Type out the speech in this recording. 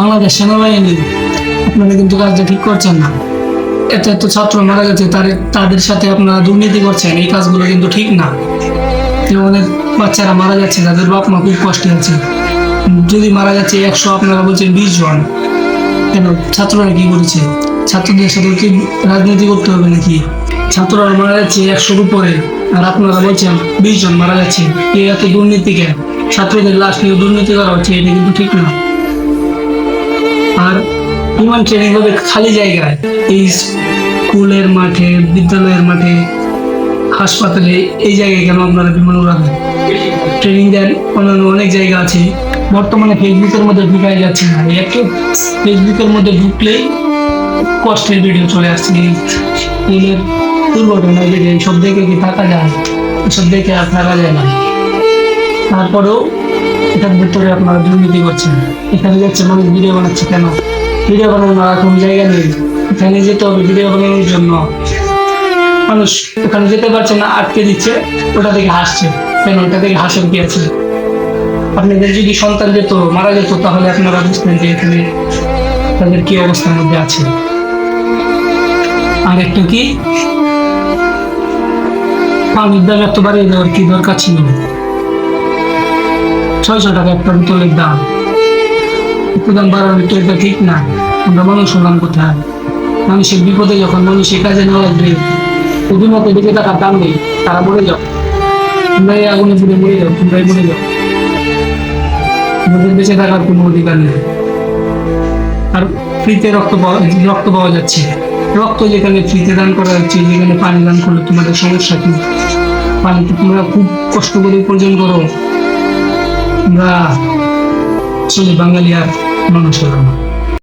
বাংলাদেশ সেনাবাহিনী, আপনারা কিন্তু কাজটা ঠিক করছেন না। এত এত ছাত্র মারা গেছে তাদের তাদের সাথে আপনারা দুর্নীতি করছেন, এই কাজগুলো কিন্তু ঠিক না। অনেক বাচ্চারা মারা যাচ্ছে তাদের বাপ মা খুব কষ্টে আছে। যদি মারা যাচ্ছে একশো, আপনারা বলছেন বিশ জন। কেন? ছাত্ররা কি করেছে? ছাত্রদের সাথে কি রাজনীতি করতে হবে নাকি? ছাত্ররা মারা যাচ্ছে একশোর উপরে, আর আপনারা বলছেন বিশ জন মারা যাচ্ছে। এই এত দুর্নীতি কেন? ছাত্রদের লাশ নিয়ে দুর্নীতি করা হচ্ছে, এটা কিন্তু ঠিক না। বিমান ট্রেনিং হবে খালি জায়গায় এই স্কুলের মাঠে, বিদ্যালয়ের মাঠে, হাসপাতালে এই জায়গায় কেন আপনারা বিমান উড়াবেন ট্রেনিং দেন, অন্যান্য অনেক জায়গা আছে। বর্তমানে ফেসবুকের মধ্যে ঢুকাই যাচ্ছে না। একটু ফেসবুকের মধ্যে ঢুকলেই কষ্টের ভিডিও চলে আসছে। এই স্কুলের দুর্ঘটনার ভিডিও সব দেখে কি থাকা যায়? এসব দেখে আর থাকা যায় না। তারপরেও এটার ভিতরে আপনারা দুর্নীতি করছেন। এখানে যাচ্ছে মানুষ ভিডিও বানাচ্ছে কেন? ভিডিও বানানোর আর কোনো জায়গা নেই। এখানে যেতে হবে ভিডিও বানানোর জন্য। মানুষ ওখানে যেতে পারছে না, আটকে দিচ্ছে, ওটা থেকে হাসছে। কেন? ওটা থেকে হাসের কি আছে? আপনাদের যদি সন্তান যেত, মারা যেত, তাহলে আপনারা বুঝতেন যে এখানে তাদের কি অবস্থার মধ্যে আছে। আর একটু কি? পানির দাম এত বাড়িয়ে দেওয়ার কি দরকার ছিল? ছয়শো টাকা একটা বোতলের দাম। একটু দাম বাড়ানো তো এটা ঠিক না আমরা মানুষ হলাম কোথায়? মানুষের বিপদে যখন মানুষের কাজে না লাগবে অভিমত দিকে টাকার দাম তারা মরে যাও। তোমরা এই আগুনে পুড়ে মরে যাও, তোমরাই মরে যাও। আমাদের বেঁচে থাকার কোনো অধিকার নেই। আর ফ্রিতে রক্ত পাওয়া রক্ত পাওয়া যাচ্ছে। রক্ত যেখানে ফ্রিতে দান করা হচ্ছে, যেখানে পানি দান করলে তোমাদের সমস্যা কি? পানি তোমরা খুব কষ্ট করে উপার্জন করো। তোমরা আসলে বাঙালি আর মানুষ হলাম না।